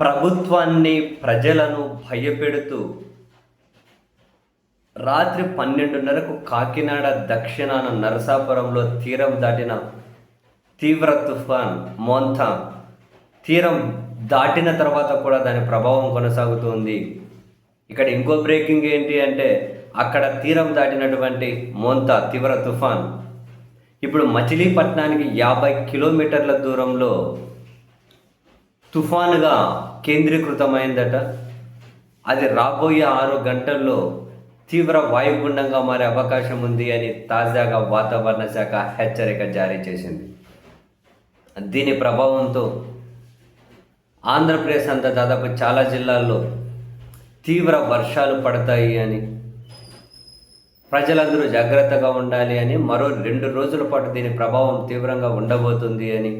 ప్రభుత్వాన్ని ప్రజలను భయపెడుతూ రాత్రి పన్నెండున్నరకు కాకినాడ దక్షిణాన నరసాపురంలో తీరం దాటిన తీవ్ర తుఫాన్ మోంతా తీరం దాటిన తర్వాత కూడా దాని ప్రభావం కొనసాగుతుంది. ఇక్కడ ఇంకో బ్రేకింగ్ ఏంటి అంటే అక్కడ తీరం దాటినటువంటి మోంతా తీవ్ర తుఫాన్. ఇప్పుడు మచిలీపట్నానికి యాభై కిలోమీటర్ల దూరంలో తుఫానుగా కేంద్రీకృతమైందట. అది రాబోయే ఆరు గంటల్లో తీవ్ర వాయుగుండంగా మారే అవకాశం ఉంది అని తాజాగా వాతావరణ శాఖ హెచ్చరిక జారీ చేసింది. దీని ప్రభావంతో ఆంధ్రప్రదేశ్ అంతా దాదాపు చాలా జిల్లాల్లో తీవ్ర వర్షాలు పడతాయి అని ప్రజలందరూ జాగ్రత్తగా ఉండాలి అని మరో రెండు రోజుల పాటు దీని ప్రభావం తీవ్రంగా ఉండబోతుంది అని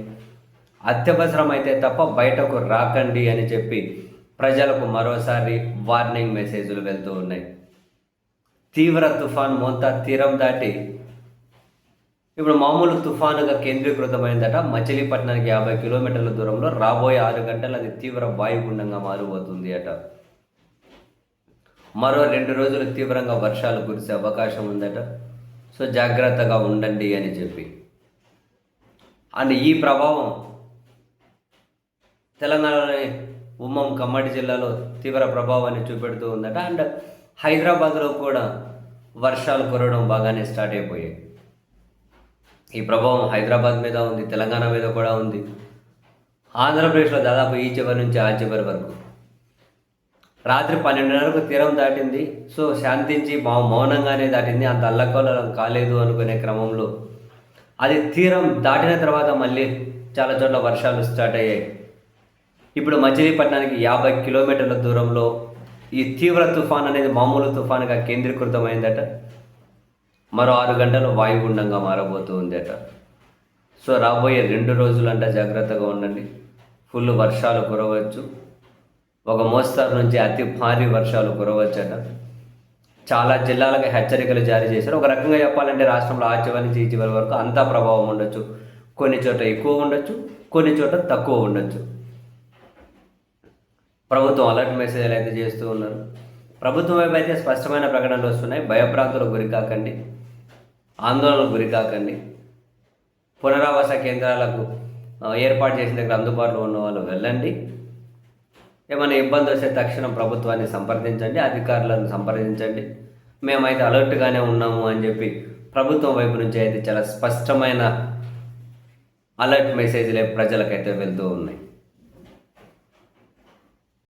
అత్యవసరం అయితే తప్ప బయటకు రాకండి అని చెప్పి ప్రజలకు మరోసారి వార్నింగ్ మెసేజ్లు వెళ్తూ ఉన్నాయి. తీవ్ర తుఫాన్ మోంతా తీరం దాటి ఇప్పుడు మామూలు తుఫానుగా కేంద్రీకృతమైందట. మచిలీపట్నానికి యాభై కిలోమీటర్ల దూరంలో రాబోయే ఆరు గంటలు అది తీవ్ర వాయుగుండంగా మారిపోతుంది అట. మరో రెండు రోజులు తీవ్రంగా వర్షాలు కురిసే అవకాశం ఉందట. సో జాగ్రత్తగా ఉండండి అని చెప్పి. అండ్ ఈ ప్రభావం తెలంగాణలోని ఉమ్మం కమ్మడి జిల్లాలో తీవ్ర ప్రభావాన్ని చూపెడుతూ ఉందట. అండ్ హైదరాబాద్లో కూడా వర్షాలు కురవడం బాగానే స్టార్ట్ అయిపోయాయి. ఈ ప్రభావం హైదరాబాద్ మీద ఉంది తెలంగాణ మీద కూడా ఉంది. ఆంధ్రప్రదేశ్లో దాదాపు ఈ చివరి నుంచి ఆ చివరి వరకు. రాత్రి పన్నెండున్నరకు తీరం దాటింది. సో శాంతించి మా మౌనంగానే దాటింది. అంత అల్లకల్లోలం కాలేదు అనుకునే క్రమంలో. అది తీరం దాటిన తర్వాత మళ్ళీ చాలా చోట్ల వర్షాలు స్టార్ట్ అయ్యాయి. ఇప్పుడు మచిలీపట్నానికి యాభై కిలోమీటర్ల దూరంలో ఈ తీవ్ర తుఫాన్ అనేది మామూలు తుఫాన్గా కేంద్రీకృతమైందట. మరో ఆరు గంటలు వాయుగుండంగా మారబోతూ ఉందట సో రాబోయే రెండు రోజులంట జాగ్రత్తగా ఉండండి. ఫుల్ వర్షాలు కురవచ్చు. ఒక మోస్తారు నుంచి అతి భారీ వర్షాలు కురవచ్చట. చాలా జిల్లాలకు హెచ్చరికలు జారీ చేశారు. ఒక రకంగా చెప్పాలంటే రాష్ట్రంలో ఆ చివరి నుంచి ఈ చివరి వరకు అంతా ప్రభావం ఉండొచ్చు. కొన్ని చోట్ల ఎక్కువ ఉండొచ్చు కొన్ని చోట్ల తక్కువ ఉండొచ్చు. ప్రభుత్వం అలర్ట్ మెసేజ్లు అయితే చేస్తూ ఉన్నారు? ప్రభుత్వం వైపు అయితే స్పష్టమైన ప్రకటనలు వస్తున్నాయి. భయప్రాంతులకు గురికాకండి ఆందోళనలకు ఆందోళనకు పునరావాస కేంద్రాలకు ఏర్పాటు చేసిన దగ్గర అందుబాటులో ఉన్న వాళ్ళు వెళ్ళండి. ఏమైనా ఇబ్బంది వస్తే తక్షణం ప్రభుత్వాన్ని సంప్రదించండి. అధికారులను సంప్రదించండి. మేమైతే అలర్ట్గానే ఉన్నాము అని చెప్పి ప్రభుత్వం వైపు నుంచి అయితే చాలా స్పష్టమైన అలర్ట్ మెసేజ్లే ప్రజలకైతే వెళ్తూ ఉన్నాయి.